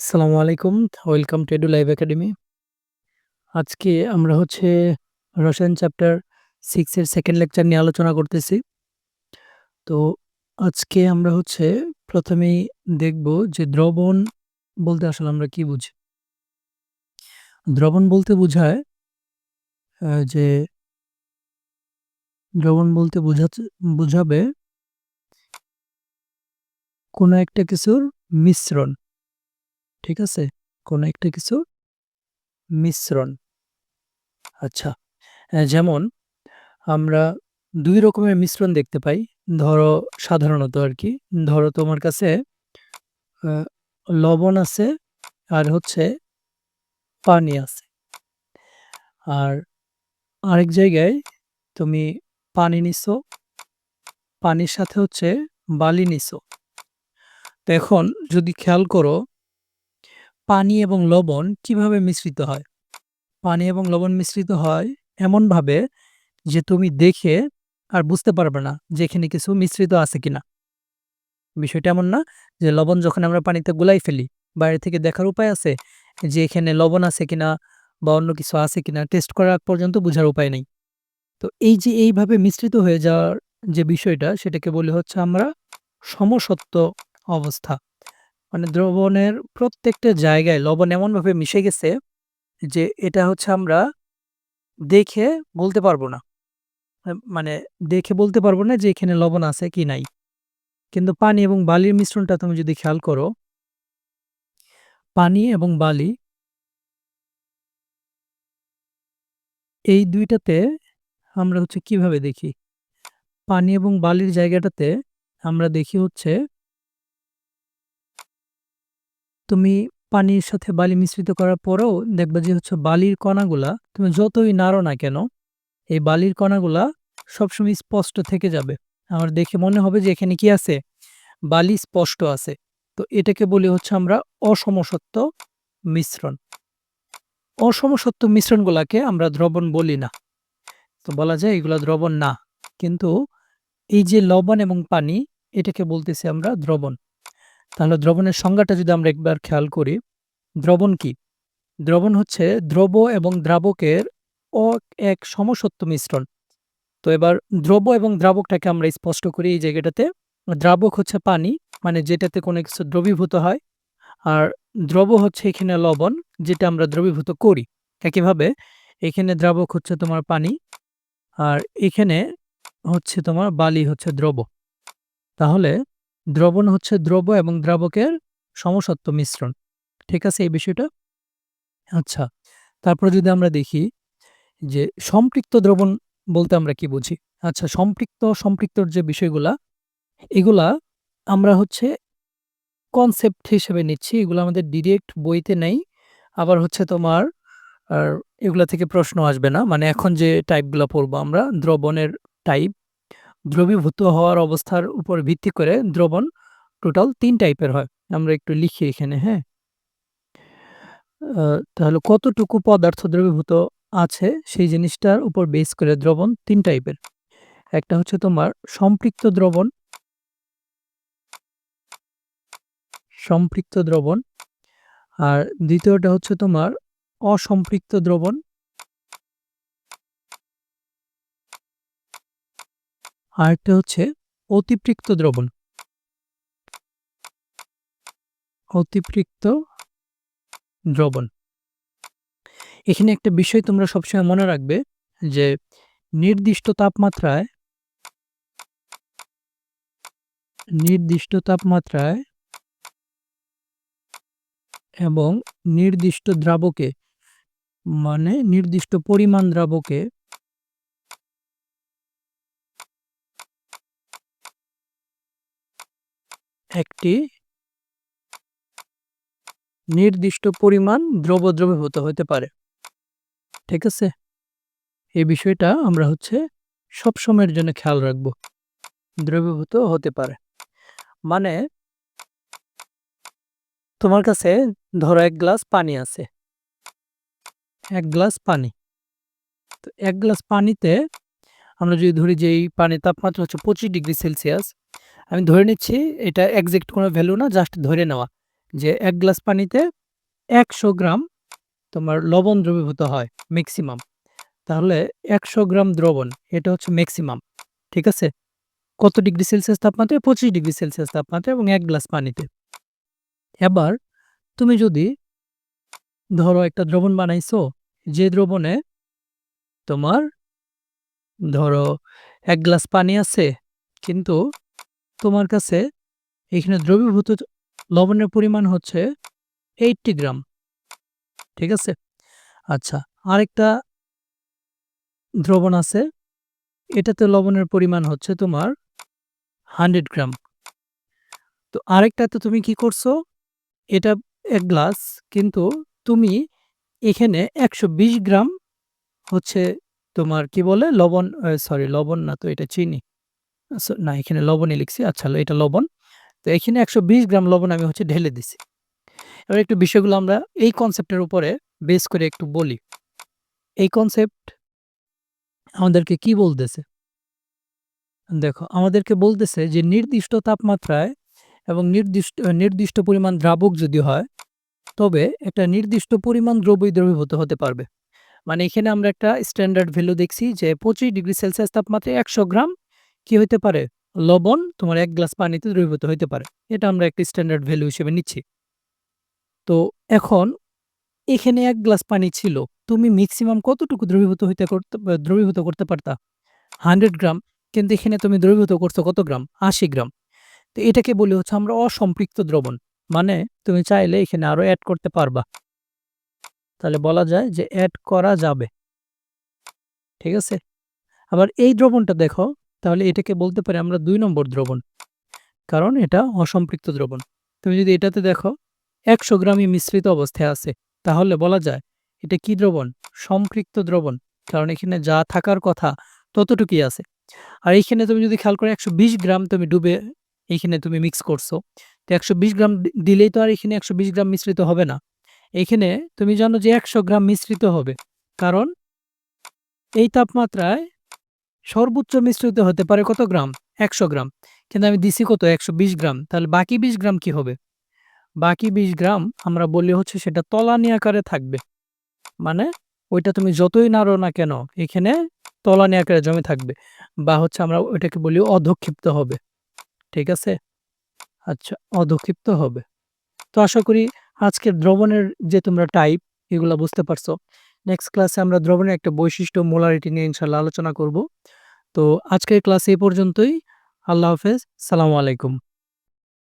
আসসালামু আলাইকুম। Welcome to edu live academy. আজকে আমরা হচ্ছে রসায়ন চ্যাপ্টার সিক্সের সেকেন্ড লেকচার নিয়ে আলোচনা করতেছি। তো আজকে আমরা হচ্ছে প্রথমেই দেখব যে দ্রবণ বলতে আসলে আমরা কি বুঝি? দ্রবণ বলতে বোঝায় যে দ্রবণ বলতে বোঝাচ্ছে বোঝাবে কোনো একটা কিছুর মিশ্রণ। ঠিক আছে? কোনো একটা কিছু মিশ্রণ। আচ্ছা। যেমন আমরা দুই রকমের মিশ্রণ দেখতে পাই। ধরো সাধারণত আর কি ধরো তোমার কাছে লবণ আছে আর হচ্ছে পানি আছে। আর আরেক জায়গায় তুমি পানি নিছো, পানির সাথে হচ্ছে বালি নিছো। তো এখন যদি খেয়াল করো পানি এবং লবণ কীভাবে মিশ্রিত হয়? পানি এবং লবণ মিশ্রিত হয় এমনভাবে যে তুমি দেখে আর বুঝতে পারবে না যে এখানে কিছু মিশ্রিত আছে কিনা। বিষয়টা এমন না যে লবণ যখন আমরা পানিতে গুলাই ফেলি, বাইরে থেকে দেখার উপায় আছে যে এখানে লবণ আছে কিনা বা অন্য কিছু আছে কিনা টেস্ট করার পর্যন্ত বোঝার উপায় নেই। তো এই যে এইভাবে মিশ্রিত হয়ে যাওয়ার যে বিষয়টা সেটাকে বলি হচ্ছে আমরা সমসত্ব অবস্থা। মানে দ্রবণের প্রত্যেকটা জায়গায় লবণ এমনভাবে মিশে গেছে যে এটা হচ্ছে আমরা দেখে বলতে পারব না। মানে দেখে বলতে পারব না যে এখানে লবণ আছে কি নাই। কিন্তু পানি এবং বালির মিশ্রণটা তুমি যদি খেয়াল করো, পানি এবং বালি এই দুইটাতে আমরা হচ্ছে কীভাবে দেখি? পানি এবং বালির জায়গাটাতে আমরা দেখি হচ্ছে তুমি পানির সাথে বালি মিশ্রিত করার পরেও দেখবা যে হচ্ছে বালির কণাগুলা তুমি যতই নাড়ো না কেন, এই বালির কণাগুলা সবসময় স্পষ্ট থেকে যাবে। আমার দেখে মনে হবে যে এখানে কি আছে? বালি স্পষ্ট আছে। তো এটাকে বলি হচ্ছে আমরা অসমসত্ব মিশ্রণ। অসমসত্ব মিশ্রণগুলাকে আমরা দ্রবণ বলি না। তো বলা যায় এগুলা দ্রবণ না। কিন্তু এই যে লবণ এবং পানি এটাকে বলতেছি আমরা দ্রবণ। তাহলে দ্রবণের সংজ্ঞাটা যদি আমরা একবার খেয়াল করি, দ্রবণ কি? দ্রবণ হচ্ছে দ্রব এবং দ্রাবকের অ এক সমসত্ব মিশ্রণ। তো এবার দ্রব এবং দ্রাবকটাকে আমরা স্পষ্ট করি এই জায়গাটাতে। দ্রাবক হচ্ছে পানি, মানে যেটাতে কোনো কিছু দ্রবীভূত হয়। আর দ্রব হচ্ছে এখানে লবণ, যেটা আমরা দ্রবীভূত করি। একইভাবে এখানে দ্রাবক হচ্ছে তোমার পানি, আর এখানে হচ্ছে তোমার বালি হচ্ছে দ্রব। তাহলে দ্রবণ হচ্ছে দ্রব এবং দ্রাবকের সমসত্ব মিশ্রণ। ঠিক আছে এই বিষয়টা? আচ্ছা। তারপরে যদি আমরা দেখি যে সম্পৃক্ত দ্রবণ বলতে আমরা কি বুঝি? আচ্ছা সম্পৃক্ত, সম্পৃক্তর যে বিষয়গুলা, এগুলা আমরা হচ্ছে কনসেপ্ট হিসেবে নিচ্ছি। এগুলো আমাদের ডিরেক্ট বইতে নেই। আবার হচ্ছে তোমার আর এগুলা থেকে প্রশ্ন আসবে না। মানে এখন যে টাইপগুলো পড়ব আমরা দ্রবণের টাইপ, দ্রবীভূত হওয়ার অবস্থার উপর ভিত্তি করে দ্রবণ টোটাল তিন টাইপের হয়। আমরা একটু লিখি এখানে, হ্যাঁ? তাহলে কতটুকু পদার্থ দ্রবীভূত আছে সেই জিনিসটার উপর বেস করে দ্রবণ তিন টাইপের। একটা হচ্ছে তোমার সম্পৃক্ত দ্রবণ সম্পৃক্ত দ্রবণ। আর দ্বিতীয়টা হচ্ছে তোমার অসম্পৃক্ত দ্রবণ। আরেকটা হচ্ছে অতিপৃক্ত দ্রবণ। অতিপৃক্ত দ্রবণ। এখানে একটা বিষয় তোমরা সবসময় মনে রাখবে যে নির্দিষ্ট তাপমাত্রায় নির্দিষ্ট তাপমাত্রায় এবং নির্দিষ্ট দ্রাবকে মানে নির্দিষ্ট পরিমাণ দ্রাবকে একটি নির্দিষ্ট পরিমাণ দ্রব দ্রবীভূত হতে পারে। ঠিক আছে? এই বিষয়টা আমরা হচ্ছে সবসময়ের জন্য খেয়াল রাখব। দ্রবীভূত হতে পারে। মানে তোমার কাছে ধরো এক গ্লাস পানি আছে। এক গ্লাস পানি। তো এক গ্লাস পানিতে আমরা যদি ধরি যে এই পানির তাপমাত্রা হচ্ছে ২৫ ডিগ্রি সেলসিয়াস। আমি ধরে নিচ্ছি এটা এক্সাক্ট কোনো ভ্যালু না জাস্ট ধরে নেওয়া। যে এক গ্লাস পানিতে ১০০ গ্রাম তোমার লবণ দ্রবীভূত হয় ম্যাক্সিমাম তাহলে ১০০ গ্রাম দ্রবণ এটা হচ্ছে ম্যাক্সিমাম ঠিক আছে? কত ডিগ্রি সেলসিয়াস তাপমাত্রায়? ২৫ ডিগ্রি সেলসিয়াস তাপমাত্রায় এবং এক গ্লাস পানিতে। এবার তুমি যদি ধরো একটা দ্রবণ বানাইছো, যে দ্রবণে তোমার ধরো এক গ্লাস পানি আছে কিন্তু তোমার কাছে এখানে দ্রবীভূত লবণের পরিমাণ হচ্ছে 80 গ্রাম। ঠিক আছে? আচ্ছা আরেকটা দ্রবণ আছে। এটাতে লবণের পরিমাণ হচ্ছে তোমার 100 গ্রাম। তো আরেকটাতে তুমি কি করছ? এটা এক গ্লাস, কিন্তু তুমি এখানে ১২০ গ্রাম হচ্ছে তোমার কি বলে লবণ সরি লবণ না তো এটা চিনি। না এখানে লবণই লিখছি। আচ্ছা এটা লবণ। তো এখানে ১২০ গ্রাম লবণ আমি হচ্ছে ঢেলে দিছি। এবার একটু বিষয়গুলো আমরা এই কনসেপ্টের উপরে বেস করে একটু বলি। এই কনসেপ্ট আমাদেরকে কি বলতেছে? দেখো আমাদেরকে বলতেছে যে নির্দিষ্ট তাপমাত্রায় এবং নির্দিষ্ট নির্দিষ্ট পরিমাণ দ্রাবক যদি হয়, তবে একটা নির্দিষ্ট পরিমাণ দ্রবই দ্রবীভূত হতে পারবে। মানে এখানে আমরা একটা স্ট্যান্ডার্ড ভ্যালু দেখছি যে ২৫ ডিগ্রি সেলসিয়াস তাপমাত্রায় ১০০ গ্রাম কি হইতে পারে? লবণ তোমার এক গ্লাস পানিতে দ্রবীভূত হইতে পারে। এটা আমরা একটা স্ট্যান্ডার্ড ভ্যালু হিসেবে নিচ্ছি। তো এখন এখানে এক গ্লাস পানি ছিল। তুমি ম্যাক্সিমাম কতটুকু দ্রবীভূত হইতে করতে দ্রবীভূত করতে পারতা? 100 গ্রাম। কিন্তু এখানে তুমি দ্রবীভূত করছ কত গ্রাম? ৮০ গ্রাম। তো এটাকে বলি হচ্ছে আমরা অসম্পৃক্ত দ্রবণ। মানে তুমি চাইলে এখানে আরও অ্যাড করতে পারবা। তাহলে বলা যায় যে অ্যাড করা যাবে। ঠিক আছে? আবার এই দ্রবণটা দেখো, তাহলে এটাকে বলতে পারি আমরা দুই নম্বর দ্রবণ। কারণ এটা অসম্পৃক্ত দ্রবণ। তুমি যদি এটাতে দেখো ১০০ গ্রামই মিশ্রিত অবস্থায় আছে। তাহলে বলা যায়, এটা কি দ্রবণ? সম্পৃক্ত দ্রবণ। কারণ এখানে যা থাকার কথা ততটুকুই আছে। আর এইখানে তুমি যদি খেয়াল করো ১২০ গ্রাম তুমি ডুবে এইখানে তুমি মিক্স করছ। তো ১২০ গ্রাম দিলেই তো আর এখানে ১২০ গ্রাম মিশ্রিত হবে না। এইখানে তুমি জানো যে ১০০ গ্রাম মিশ্রিত হবে। কারণ এই তাপমাত্রায় সর্বোচ্চ মিশ্রিত হতে পারে কত গ্রাম? ১০০ গ্রাম। কিন্তু আমি দিছি কত? ১২০ গ্রাম। তাহলে বাকি ২০ গ্রাম কি হবে? বাকি ২০ গ্রাম আমরা বলি হচ্ছে সেটা তলানি আকারে থাকবে। মানে ওইটা তুমি যতই নাড়ো না কেন, এখানে তলানি আকারে জমে থাকবে। বা হচ্ছে আমরা ওইটাকে বলি অধক্ষিপ্ত হবে। ঠিক আছে? আচ্ছা অধক্ষিপ্ত হবে। তো আশা করি আজকের দ্রবণের যে তোমরা টাইপ এগুলো বুঝতে পারছ। নেক্সট ক্লাসে আমরা দ্রবণের একটা বৈশিষ্ট্য মোলারিটি নিয়ে ইনশাআল্লাহ আলোচনা করব। তো আজকের ক্লাস এই পর্যন্তই। আল্লাহ হাফেজ। সালামু আলাইকুম।